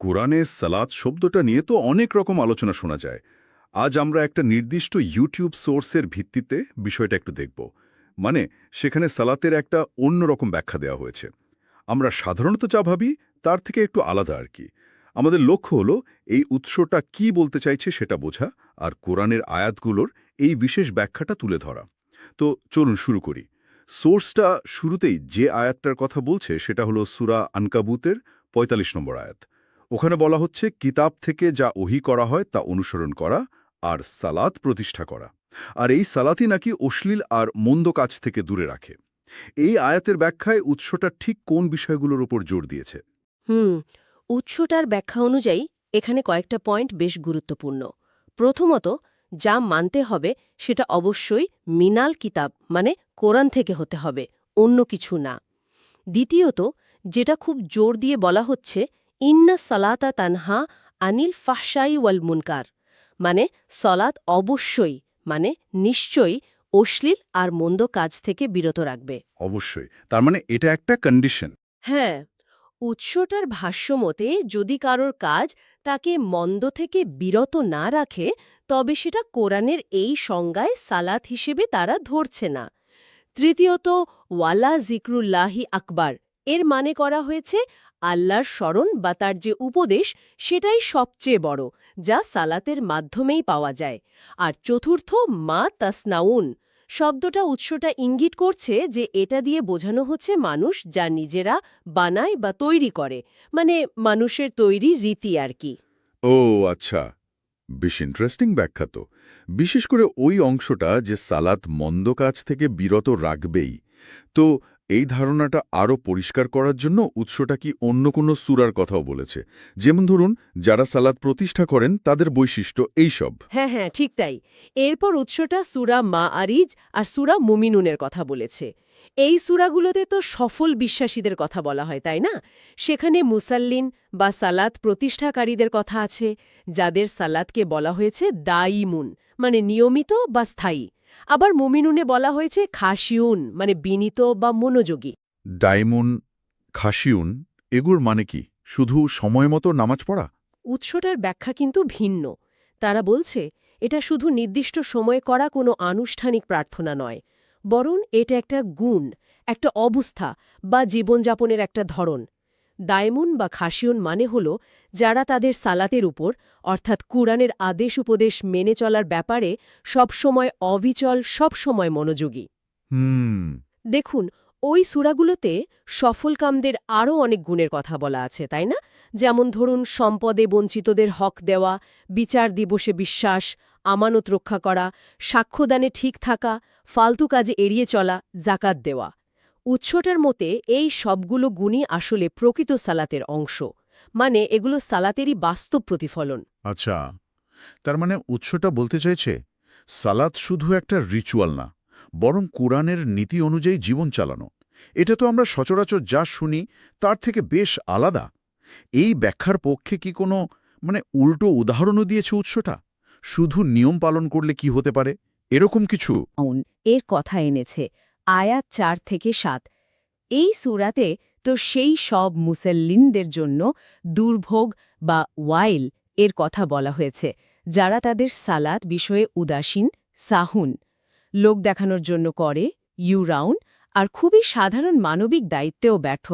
কোরআনে সালাত শব্দটা নিয়ে তো অনেক রকম আলোচনা শোনা যায়। আজ আমরা একটা নির্দিষ্ট ইউটিউব সোর্সের ভিত্তিতে বিষয়টা একটু দেখব। মানে সেখানে সালাতের একটা অন্যরকম ব্যাখ্যা দেওয়া হয়েছে। আমরা সাধারণত যা ভাবি, তার থেকে একটু আলাদা আর কি। আমাদের লক্ষ্য হলো, এই উৎসটা কি বলতে চাইছে সেটা বোঝা আর কোরআনের আয়াতগুলোর এই বিশেষ ব্যাখ্যাটা তুলে ধরা। তো চলুন শুরু করি। সোর্সটা শুরুতেই যে আয়াতটার কথা বলছে, সেটা হলো সুরা আনকাবুতের ৪৫ নম্বর আয়াত। ওখানে বলা হচ্ছে, কিতাব থেকে যা ওহি করা হয় তা অনুসরণ করা আর সালাত প্রতিষ্ঠা করা। আর এই সালাতই নাকি অশ্লীল আর মন্দ কাজ থেকে দূরে রাখে। এই আয়াতের ব্যাখ্যায় উৎসটা ঠিক কোন বিষয়গুলোর উপর জোর দিয়েছে? হুম, উৎসটার ব্যাখ্যা অনুযায়ী এখানে কয়েকটা পয়েন্ট বেশ গুরুত্বপূর্ণ। প্রথমত, যা মানতে হবে সেটা অবশ্যই মিনাল কিতাব মানে কোরআন থেকে হতে হবে, অন্য কিছু না। দ্বিতীয়ত, যেটা খুব জোর দিয়ে বলা হচ্ছে ইন্না সালাতা তানহা আনিল ফাহসাই ওয়াল মুনকার মানে সলাত অবশ্যই মানে নিশ্চয়ই অশ্লীল আর মন্দ কাজ থেকে বিরত রাখবে। অবশ্যই তার মানে এটা একটা কন্ডিশন হ্যাঁ উৎসটার ভাষ্যমতে যদি কারোর কাজ তাকে মন্দ থেকে বিরত না রাখে তবে সেটা কোরআনের এই সংজ্ঞায় সালাত হিসেবে তারা ধরছে না। তৃতীয়ত ওয়ালা জিক্রুল্লাহি আকবার এর মানে করা হয়েছে আল্লাহর স্মরণ বা তার যে উপদেশ, সেটাই সবচেয়ে বড়, যা সালাতের মাধ্যমেই পাওয়া যায়। আর চতুর্থ, মা তাসনাউন। শব্দটা উৎসটা ইঙ্গিত করছে যে এটা দিয়ে বোঝানো হচ্ছে মানুষ যা নিজেরা বানায় বা তৈরি করে মানে মানুষের তৈরি রীতি আর কি। ও আচ্ছা। বেশ ইন্টারেস্টিং ব্যাখ্যা তো। বিশেষ করে ওই অংশটা যে সালাত মন্দ কাজ থেকে বিরত রাখবেই। তো এই ধারণাটা আরও পরিষ্কার করার জন্য উৎসটা কি অন্য কোনো সুরার কথাও বলেছে। যেমন ধরুন, যারা সালাদ প্রতিষ্ঠা করেন, তাদের বৈশিষ্ট্য এইসব হ্যাঁ হ্যাঁ ঠিক তাই। এরপর উৎসটা সুরা মা আরিজ আর সুরা মুমিনুনের কথা বলেছে। এই সুরাগুলোতে তো সফল বিশ্বাসীদের কথা বলা হয়, তাই না? সেখানে মুসাল্লিন বা সালাত প্রতিষ্ঠাকারীদের কথা আছে, যাদের সালাতকে বলা হয়েছে দায়িমুন মানে নিয়মিত বা স্থায়ী। আবার মুমিনুনে বলা হয়েছে খাসিউন মানে বিনীত বা মনোযোগী। ডাইমুন খাসিউন এগুর মানে কি? শুধু সময় মতো নামাজ পড়া? উৎসটার ব্যাখ্যা কিন্তু ভিন্ন। তারা বলছে এটা শুধু নির্দিষ্ট সময়ে করা কোনো আনুষ্ঠানিক প্রার্থনা নয় বরং এটা একটা গুণ একটা অবস্থা বা জীবনযাপনের একটা ধরন। দায়মুন বা খাসিয়ন মানে হল যারা তাদের সালাতের উপর অর্থাৎ কুরআনের আদেশ উপদেশ মেনে চলার ব্যাপারে সবসময় অবিচল সবসময় মনোযোগী। দেখুন ওই সুরাগুলোতে সফলকামদের আরও অনেক গুণের কথা বলা আছে তাই না? যেমন ধরুন সম্পদে বঞ্চিতদের হক দেওয়া বিচার দিবসে বিশ্বাস আমানত রক্ষা করা সাক্ষ্যদানে ঠিক থাকা ফালতু কাজে এড়িয়ে চলা জাকাত দেওয়া। উৎসটার মতে এই সবগুলো গুণই আসলে প্রকৃত সালাতের অংশ মানে এগুলো সালাতেরই বাস্তব প্রতিফলন। আচ্ছা তার মানে উৎসটা বলতে চাইছে সালাত শুধু একটা রিচুয়াল না বরং কোরআনের নীতি অনুযায়ী জীবন চালানো। এটা তো আমরা সচরাচর যা শুনি তার থেকে বেশ আলাদা। এই ব্যাখ্যার পক্ষে কি কোনো মানে উল্টো উদাহরণও দিয়েছে উৎসটা? শুধু নিয়ম পালন করলে কি হতে পারে? এরকম কিছু? এর কথা এনেছে আয়াত চার থেকে সাত। এই সুরাতে তো সেই সব মুসল্লিনদের জন্য দুর্ভোগ বা ওয়াইল এর কথা বলা হয়েছে যারা তাদের সালাত বিষয়ে উদাসীন সাহুন লোক দেখানোর জন্য করে ইউরাউন আর খুবই সাধারণ মানবিক দায়িত্বেও ব্যর্থ।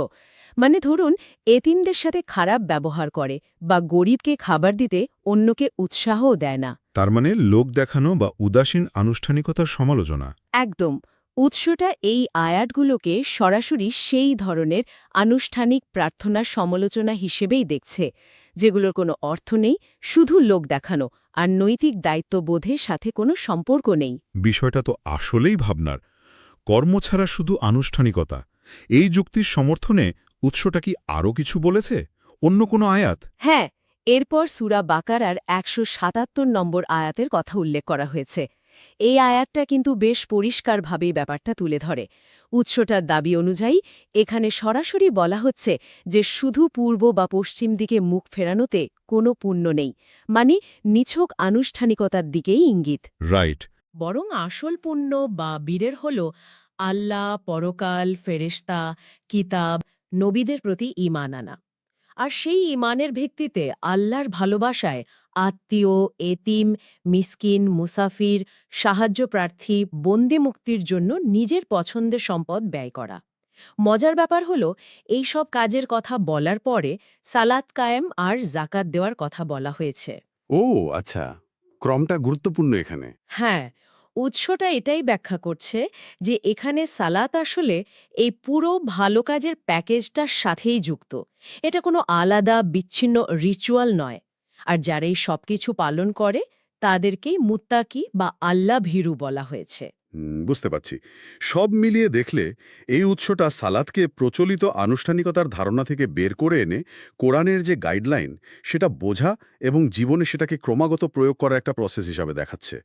মানে ধরুন এতিমদের সাথে খারাপ ব্যবহার করে বা গরিবকে খাবার দিতে অন্যকে উৎসাহও দেয় না। তার মানে লোক দেখানো বা উদাসীন আনুষ্ঠানিকতার সমালোচনা। একদম। উৎসটা এই আয়াতগুলোকে সরাসরি সেই ধরনের আনুষ্ঠানিক প্রার্থনার সমালোচনা হিসেবেই দেখছে যেগুলোর কোনো অর্থ নেই শুধু লোক দেখানো আর নৈতিক দায়িত্ববোধের সাথে কোনো সম্পর্ক নেই। বিষয়টা তো আসলেই ভাবনার। কর্ম ছাড়া শুধু আনুষ্ঠানিকতা। এই যুক্তির সমর্থনে উৎসটা কি আরও কিছু বলেছে? অন্য কোনো আয়াত? হ্যাঁ এরপর সুরা বাকারার একশো সাতাত্তর নম্বর আয়াতের কথা উল্লেখ করা হয়েছে। এই আয়াতটা কিন্তু বেশ পরিষ্কারভাবেই ব্যাপারটা তুলে ধরে। উৎসটার দাবি অনুযায়ী এখানে সরাসরি বলা হচ্ছে যে শুধু পূর্ব বা পশ্চিম দিকে মুখ ফেরানোতে কোনো পুণ্য নেই মানে নিছক আনুষ্ঠানিকতার দিকেই ইঙ্গিত। রাইট। বরং আসল পুণ্য বা বীরের হল আল্লাহ পরকাল ফেরেশতা কিতাব নবীদের প্রতি ঈমান আনা। আর সেই ইমানের ভিত্তিতে আল্লাহর ভালোবাসায় আত্মীয় এতিম মিসকিন মুসাফির সাহায্য প্রার্থী বন্দি মুক্তির জন্য নিজের পছন্দের সম্পদ ব্যয় করা। মজার ব্যাপার হলো এই সব কাজের কথা বলার পরে সালাত কায়েম আর জাকাত দেওয়ার কথা বলা হয়েছে। ও আচ্ছা। ক্রমটা গুরুত্বপূর্ণ এখানে। হ্যাঁ উৎসটা এটাই ব্যাখ্যা করছে যে এখানে সালাত আসলে এই পুরো ভালো কাজের প্যাকেজটার সাথেই যুক্ত। এটা কোনো আলাদা, বিচ্ছিন্ন রিচুয়াল নয়। আর যারা এই সব কিছু পালন করে, তাদেরকেই মুত্তাকি বা আল্লাহ ভীরু বলা হয়েছে। বুঝতে পারছি। সব মিলিয়ে দেখলে এই উৎসটা সালাদকে প্রচলিত আনুষ্ঠানিকতার ধারণা থেকে বের করে এনে কোরআনের যে গাইডলাইন, সেটা বোঝা এবং জীবনে সেটাকে ক্রমাগত প্রয়োগ করার একটা প্রসেস হিসাবে দেখাচ্ছে।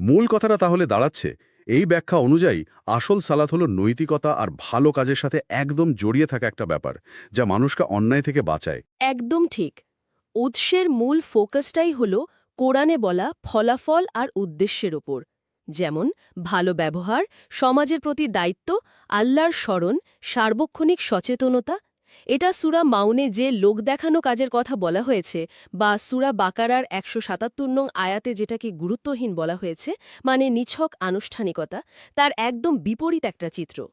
মূল কথাটা তাহলে দাঁড়াচ্ছে, এই ব্যাখ্যা অনুযায়ী আসল সালাত হলো নৈতিকতা আর ভালো কাজের সাথে একদম জড়িয়ে থাকা একটা ব্যাপার, যা মানুষকে অন্যায় থেকে বাঁচায়। একদম ঠিক। উৎসের মূল ফোকাসটাই হল কোরআনে বলা ফলাফল আর উদ্দেশ্যের ওপর যেমন, ভালো ব্যবহার, সমাজের প্রতি দায়িত্ব, আল্লাহর স্মরণ, সার্বক্ষণিক সচেতনতা। এটা সুরা মাউনে যে লোক দেখানো কাজের কথা বলা হয়েছে বা সুরা বাকারার একশো সাতাত্তর নং আয়াতে যেটাকে গুরুত্বহীন বলা হয়েছে মানে নিছক আনুষ্ঠানিকতা, তার একদম বিপরীত একটা চিত্র।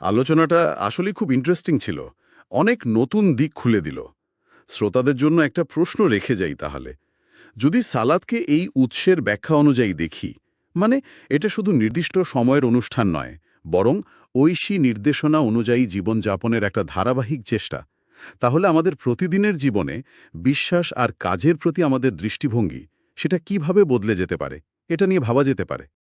আলোচনাটা আসলে খুব ইন্টারেস্টিং ছিল। অনেক নতুন দিক খুলে দিল। শ্রোতাদের জন্য একটা প্রশ্ন রেখে যাই তাহলে। যদি সালাদকে এই উৎসের ব্যাখ্যা অনুযায়ী দেখি মানে এটা শুধু নির্দিষ্ট সময়ের অনুষ্ঠান নয়, বরং ঐশী নির্দেশনা অনুযায়ী জীবন যাপনের একটা ধারাবাহিক চেষ্টা। তাহলে আমাদের প্রতিদিনের জীবনে বিশ্বাস আর কাজের প্রতি আমাদের দৃষ্টিভঙ্গি, সেটা কীভাবে বদলে যেতে পারে? এটা নিয়ে ভাবা যেতে পারে।